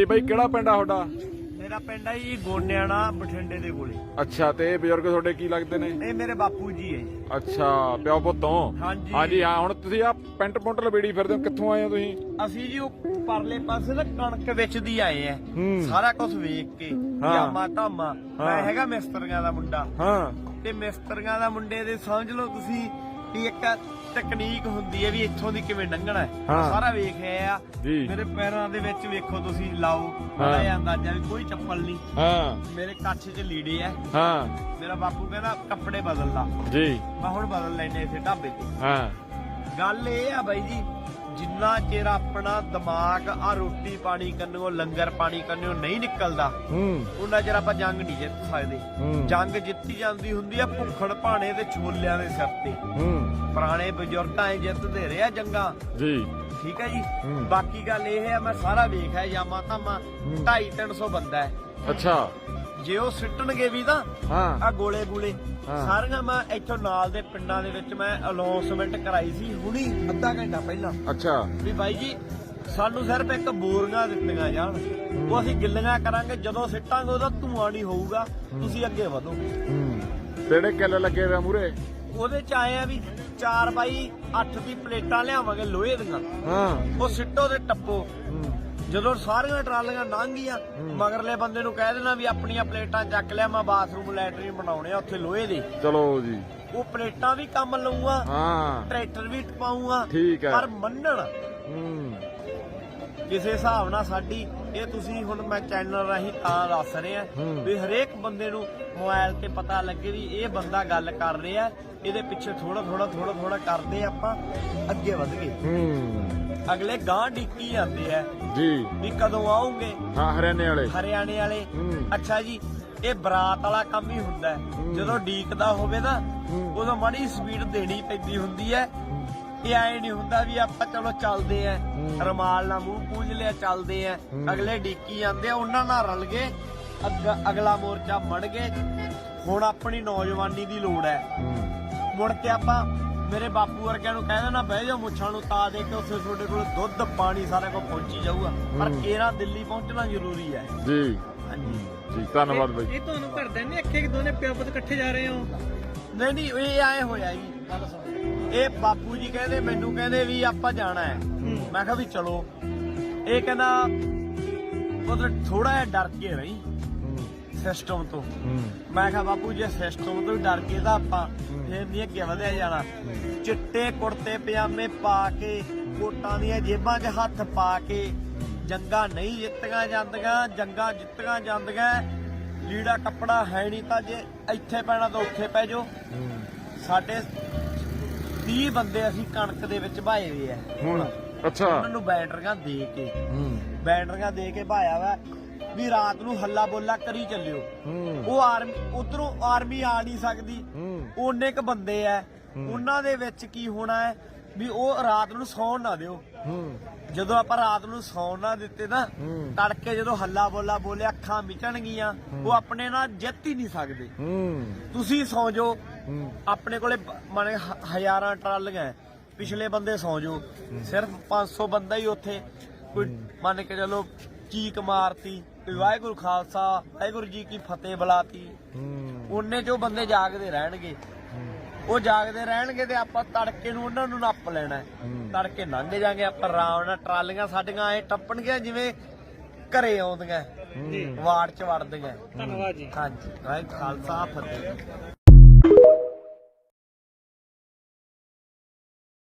ਇਹ ਬਈ ਕਿਹੜਾ ਪਿੰਡ ਆ ਤੁਹਾਡਾ? ਮੇਰਾ ਪਿੰਡ ਹੈ ਜੀ ਗੋਨਿਆਣਾ ਬਠਿੰਡੇ ਦੇ ਕੋਲੇ। ਅੱਛਾ ਤੇ ਇਹ ਬਜ਼ੁਰਗ ਤੁਹਾਡੇ ਕੀ ਲੱਗਦੇ ਨੇ? ਇਹ ਮੇਰੇ ਬਾਪੂ ਜੀ ਹੈ ਜੀ। ਅੱਛਾ ਪਿਓ ਪੁੱਤੋਂ ਹਾਂਜੀ। ਹਾਂਜੀ ਹਾਂ ਹੁਣ ਤੁਸੀਂ ਆ ਪੈਂਟ ਪੁੰਟ ਲਬੇੜੀ ਫਿਰਦੇ ਹੋ ਕਿੱਥੋਂ ਆਏ ਹੋ ਤੁਸੀਂ? ਅਸੀਂ ਜੀ ਉਹ ਪਰਲੇ ਪਾਸੇ ਨਾ ਕਣਕ ਵੇਚਦੀ ਆਏ ਆ। ਹੂੰ। ਸਾਰਾ ਕੁਝ ਵੇਖ ਕੇ ਹਾਂ। ਜਾਮਾ ਧਾਮਾ। ਮੈਂ। ਹੈਗਾ ਮਿਸਤਰੀਆਂ ਦਾ ਮੁੰਡਾ। ਹਾਂ। ਤੇ ਮਿਸਤਰੀਆਂ ਦਾ ਮੁੰਡੇ ਦੇ ਸਮਝ ਲਓ ਤੁਸੀਂ ਵੀ ਇੱਕ ਟੈਕਨੀਕ ਹੁੰਦੀ ਹੈ ਵੀ ਇੱਥੋਂ ਦੀ ਕਿਵੇਂ ਲੰਘਣਾ ਹੈ। ਹਾਂ। ਸਾਰਾ ਵੇਖ ਆਇਆ ਜੀ। ਮੇਰੇ ਪੈਰਾਂ ਦੇ ਵਿੱਚ ਵੇਖੋ ਤੁਸੀਂ ਲਾਓ। ਹਾਂ। ਜਿਹਾ ਅੰਦਾਜ਼ਾ ਵੀ ਕੋਈ ਚੱਪਲ ਨਹੀਂ। ਹਾਂ। ਮੇਰੇ ਕੱਛ 'ਚ ਲੀੜੇ ਐ। ਹਾਂ। ਮੇਰਾ ਬਾਪੂ ਕਹਿੰਦਾ ਕੱਪੜੇ ਬਦਲ ਲਾ ਜੀ। ਮੈਂ ਹੁਣ ਬਦਲ ਲੈਣੇ ਇੱਥੇ ਢਾਬੇ ਤੇ ਹਾਂ। ਗੱਲ ਇਹ ਆ ਬਾਈ ਜੀ ਜਿੰਨਾ ਚਿਰ ਆਪਣਾ ਦਿਮਾਗ ਆ ਰੋਟੀ ਪਾਣੀ ਕੰਨੋਂ ਲੰਗਰ ਪਾਣੀ ਕੰਨੋਂ ਨਹੀਂ ਨਿਕਲਦਾ ਹੂੰ। ਉਹਨਾਂ ਚਿਰ ਆਪਾਂ ਜੰਗ ਨਹੀਂ ਜਿੱਤ ਸਕਦੇ। ਹੂੰ। ਜੰਗ ਜਿੱਤੀ ਜਾਂਦੀ ਹੁੰਦੀ ਆ ਭੁੱਖੜ ਭਾਣੇ ਤੇ ਛੋਲਿਆਂ ਦੇ ਸਿਰ ਤੇ। ਹੂੰ। ਪੁਰਾਣੇ ਬਜ਼ੁਰਗਾਂ ਐ ਜਿੱਤਦੇ ਰਹੇ ਆ ਜੰਗਾਂ। ਜੀ। ਠੀਕ ਹੈ ਜੀ? ਹੂੰ। ਬਾਕੀ ਗੱਲ ਇਹ ਹੈ ਮੈਂ ਸਾਰਾ ਵੇਖਿਆ ਯਾਮਾ ਤਾਮਾ 2.5 300 ਬੰਦਾ ਹੈ। ਅੱਛਾ। ਜੇ ਉਹ ਸਿੱਟਣਗੇ ਵੀ ਤਾਂ ਹਾਂ। ਆ ਗੋਲੇ ਗੂਲੇ। ਹਾਂ। ਸਾਰੀਆਂ ਮੈਂ ਇੱਥੋਂ ਨਾਲ ਦੇ ਪਿੰਡਾਂ ਦੇ ਵਿੱਚ ਮੈਂ ਅਨਾਉਂਸਮੈਂਟ ਕਰਾਈ ਸੀ ਹੁਣੀ ਅੱਧਾ ਘੰਟਾ ਪਹਿਲਾਂ। ਅੱਛਾ। ਵੀ ਬਾਈ ਜੀ ਸਾਨੂੰ ਸਿਰਫ ਇੱਕ ਬੋਰੀਆਂ ਦਿੱਤੀਆਂ ਜਾਣ। ਉਹ ਅਸੀਂ ਗਿੱਲੀਆਂ ਕਰਾਂਗੇ ਜਦੋਂ ਸਿੱਟਾਂਗੇ ਉਹਦਾ ਧੂਆਂ ਨਹੀਂ ਹੋਊਗਾ। ਤੁਸੀਂ ਅੱਗੇ ਵਧੋ। ਹੂੰ। ਕਿੱਲ ਲੱਗੇ ਹੋਏ ਮੂਰੇ ਉਹਦੇ ਚ ਆਏ ਆ ਵੀ 4 ਬਾਈ 8 ਦੀ ਪਲੇਟਾਂ ਲਿਆਵਾਂਗੇ ਲੋਹੇ ਦੀਆਂ। ਹਾਂ। ਉਹ ਸਿੱਟੋ ਤੇ ਟੱਪੋ। ਹੂੰ। ਜਦੋਂ ਸਾਰੀਆਂ ਟਰਾਲੀਆਂ ਲੰਘ ਗਈਆਂ ਮਗਰਲੇ ਬੰਦੇ ਨੂੰ ਕਹਿ ਦੇਣਾ ਵੀ ਆਪਣੀਆਂ ਪਲੇਟਾਂ ਚੱਕ ਲਿਆ ਮੈਂ ਬਾਥਰੂਮ ਲੈਟਰੀਨ ਬਣਾਉਣੇ ਆ ਉੱਥੇ ਲੋਹੇ ਦੇ। ਚਲੋ ਜੀ। ਉਹ ਪਲੇਟਾਂ ਵੀ ਕੰਮ ਲਊਗਾ ਹਾਂ। ਟਰੈਕਟਰ ਵੀ ਟਪਾਊਗਾ ਠੀਕ ਹੈ। ਪਰ ਮੰਨਣ ਹੂੰ। ਕਿਸੇ ਹਿਸਾਬ ਨਾਲ ਸਾਡੀ ਇਹ ਤੁਸੀਂ ਹੁਣ ਮੈਂ ਚੈਨਲ ਰਾਹੀਂ ਤਾਂ ਦੱਸ ਰਿਹਾ। ਵੀ ਹਰੇਕ ਬੰਦੇ ਨੂੰ ਮੋਬਾਈਲ ਤੇ ਪਤਾ ਲੱਗੇ ਵੀ ਇਹ ਬੰਦਾ ਗੱਲ ਕਰ ਰਿਹਾ ਇਹਦੇ ਪਿੱਛੇ ਥੋੜਾ ਥੋੜਾ ਥੋੜਾ ਥੋੜਾ ਕਰਦੇ ਆਪਾਂ ਅੱਗੇ ਵਧ ਗਏ। ਹੂੰ। ਅਗਲੇ ਗਾਂ ਡਿੱਕੀ ਜਾਂਦੇ ਆ। ਜੀ। ਵੀ ਕਦੋਂ ਆਉਂਗੇ? ਹਾਂ ਹਰਿਆਣੇ ਵਾਲੇ। ਹਰਿਆਣੇ ਵਾਲੇ। ਹੂੰ। ਅੱਛਾ ਜੀ ਇਹ ਬਰਾਤ ਵਾਲਾ ਕੰਮ ਹੀ ਹੁੰਦਾ। ਹੈ। ਜਦੋਂ ਡੀਕਦਾ ਹੋਵੇ ਨਾ। ਉਦੋਂ ਮਾੜੀ ਸਪੀਡ ਦੇਣੀ ਪੈਂਦੀ ਹੁੰਦੀ ਹੈ। ਇਹ ਐ ਨਹੀਂ ਹੁੰਦਾ ਵੀ ਆਪਾਂ ਚਲੋ ਚੱਲਦੇ ਆ। ਰਮਾਲ ਨਾਲ ਮੂੰਹ ਪੂੰਝ ਲਿਆ ਚੱਲਦੇ ਆ। ਅਗਲੇ ਡੀਕੀ ਜਾਂਦੇ ਆ ਉਹਨਾਂ ਨਾਲ ਰਲ ਗਏ। ਅੱਗ- ਅਗਲਾ ਮੋਰਚਾ ਮੜ ਗਏ। ਹੁਣ ਆਪਣੀ ਨੌਜਵਾਨੀ ਦੀ ਲੋੜ ਹੂੰ। ਮੁੜ ਕੇ ਆਪਾਂ ਮੇਰੇ ਬਾਪੂ ਵਰਗਿਆਂ ਨੂੰ ਕਹਿ ਦੇਣਾ ਬਹਿ ਜਾਓ ਮੁੱਛਾਂ ਨੂੰ ਤਾ ਦੇ ਕੇ ਉੱਥੇ ਤੁਹਾਡੇ ਕੋਲ ਦੁੱਧ ਪਾਣੀ ਸਾਰਾ ਕੁਝ ਪਹੁੰਚੀ ਜਾਊਗਾ। ਪਰ। ਕੇਰਾ ਦਿੱਲੀ ਪਹੁੰਚਣਾ ਜ਼ਰੂਰੀ ਹੈ। ਜੀ। ਹਾਂਜੀ। ਜੀ ਧੰਨਵਾਦ ਬਾਈ। ਇਹ ਤੁਹਾਨੂੰ ਘਰਦਿਆਂ ਨੇ ਆਖਿਆ ਕਿ ਦੋਨੇ ਪਿਓ ਪੁੱਤ ਇਕੱਠੇ ਜਾ ਰਹੇ ਹੋ। ਨਹੀਂ ਨਹੀਂ ਇਹ ਆਏ ਹੋਇਆ ਜੀ ਗੱਲ ਸੁਣ। ਇਹ ਬਾਪੂ ਜੀ ਕਹਿੰਦੇ ਮੈਨੂੰ ਕਹਿੰਦੇ ਵੀ ਆਪਾਂ ਜਾਣਾ ਹੈ। ਮੈਂ ਕਿਹਾ ਵੀ ਚਲੋ। ਇਹ ਕਹਿੰਦਾ ਉਹ ਥੋੜਾ ਜਿਹਾ ਡਰ ਕੇ ਰਹੀ। ਸਿਸਟਮ ਤੋਂ। ਮੈਂ ਕਿਹਾ ਬਾਪੂ ਜੇ ਸਿਸਟਮ ਤੋਂ ਡਰ ਕੇ ਤਾਂ ਆਪਾਂ ਫੇਰ ਨਹੀਂ ਅੱਗੇ ਵਧਿਆ ਜਾਣਾ। ਚਿੱਟੇ ਕੁੜਤੇ ਪਜਾਮੇ ਪਾ ਕੇ ਕੋਟਾਂ ਦੀਆਂ ਜੇਬਾਂ 'ਚ ਹੱਥ ਪਾ ਕੇ ਜੰਗਾਂ ਨਹੀਂ ਜਿੱਤੀਆਂ ਜਾਂਦੀਆਂ ਜੰਗਾਂ ਜਿੱਤੀਆਂ ਜਾਂਦੀਆਂ ਲੀੜਾ ਕੱਪੜਾ ਹੈ ਨਹੀਂ ਤਾਂ ਜੇ ਇੱਥੇ ਪੈਣਾ ਤਾਂ ਉੱਥੇ ਪੈ ਜਾਓ। ਸਾਡੇ 30 ਬੰਦੇ ਅਸੀਂ ਕਣਕ ਦੇ ਵਿੱਚ ਭਾਏ ਹੋਏ ਆ। ਹੁਣ ਅੱਛਾ। ਉਹਨਾਂ ਨੂੰ ਬੈਟਰੀਆਂ ਦੇ ਕੇ ਬੈਟਰੀਆਂ ਦੇ ਕੇ ਭਾਇਆ ਵਾ। ਵੀ ਰਾਤ ਨੂੰ ਹੱਲਾ ਬੋਲਾ ਕਰੀ ਚੱਲਿਓ। ਉਹ ਆਰਮੀ ਉਧਰੋਂ ਆਰਮੀ ਆ ਨਹੀਂ ਸਕਦੀ। ਉਹਨੇ ਕ ਬੰਦੇ ਐ। ਉਹਨਾਂ ਦੇ ਵਿੱਚ ਕੀ ਹੋਣਾ ਹੈ ਵੀ ਉਹ ਰਾਤ ਨੂੰ ਸੌਣ ਨਾ ਦਿਓ। ਜਦੋਂ ਆਪਾਂ ਰਾਤ ਨੂੰ ਸੌਣ ਨਾ ਦਿੱਤੇ ਨਾ। ਤੜਕੇ ਜਦੋਂ ਹੱਲਾ ਬੋਲਾ ਬੋਲੇ ਅੱਖਾਂ ਮਿਟਣਗੀਆਂ ਉਹ ਆਪਣੇ ਨਾਲ ਜਿੱਤ ਹੀ ਨਹੀਂ ਸਕਦੇ। ਤੁਸੀਂ ਸੌਂ ਜਾਓ ਆਪਣੇ ਕੋਲੇ ਮਾਨੇ ਹਜ਼ਾਰਾਂ ਟਰਾਲੀਆਂ ਹੈ। ਪਿਛਲੇ ਬੰਦੇ ਸੌਂ ਜਾਓ ਸਿਰਫ 500 ਬੰਦਾ ਹੀ ਉੱਥੇ। ਕੋਈ ਮੰਨ ਕੇ ਚਲੋ ਚੀਕ ਮਾਰਤੀ। ਵੀ ਵਾਹਿਗੁਰੂ ਖਾਲਸਾ ਵਾਹਿਗੁਰੂ ਜੀ ਕੀ ਫਤਿਹ ਬੁਲਾਤੀ। ਹੂੰ। ਉਹਨੇ ਜੋ ਬੰਦੇ ਜਾਗਦੇ ਰਹਿਣਗੇ। ਉਹ ਜਾਗਦੇ ਰਹਿਣਗੇ ਤੇ ਆਪਾਂ ਤੜਕੇ ਨੂੰ ਉਹਨਾਂ ਨੂੰ ਨੱਪ ਲੈਣਾ। ਤੜਕੇ ਲੰਘ ਜਾਗੇ ਆਪਾਂ ਆਰਾਮ ਨਾਲ ਟਰਾਲੀਆਂ ਸਾਡੀਆਂ ਐ ਟੱਪਣਗੀਆਂ ਜਿਵੇਂ ਘਰੇ ਆਉਂਦੀਆਂ। ਹੂੰ। ਵਾਰਡ ਚ ਵੜਦੀਆਂ। ਧੰਨਵਾਦ ਜੀ। ਹਾਂਜੀ ਵਾਹਿਗੁਰੂ ਖਾਲਸਾ ਫਤਿਹ।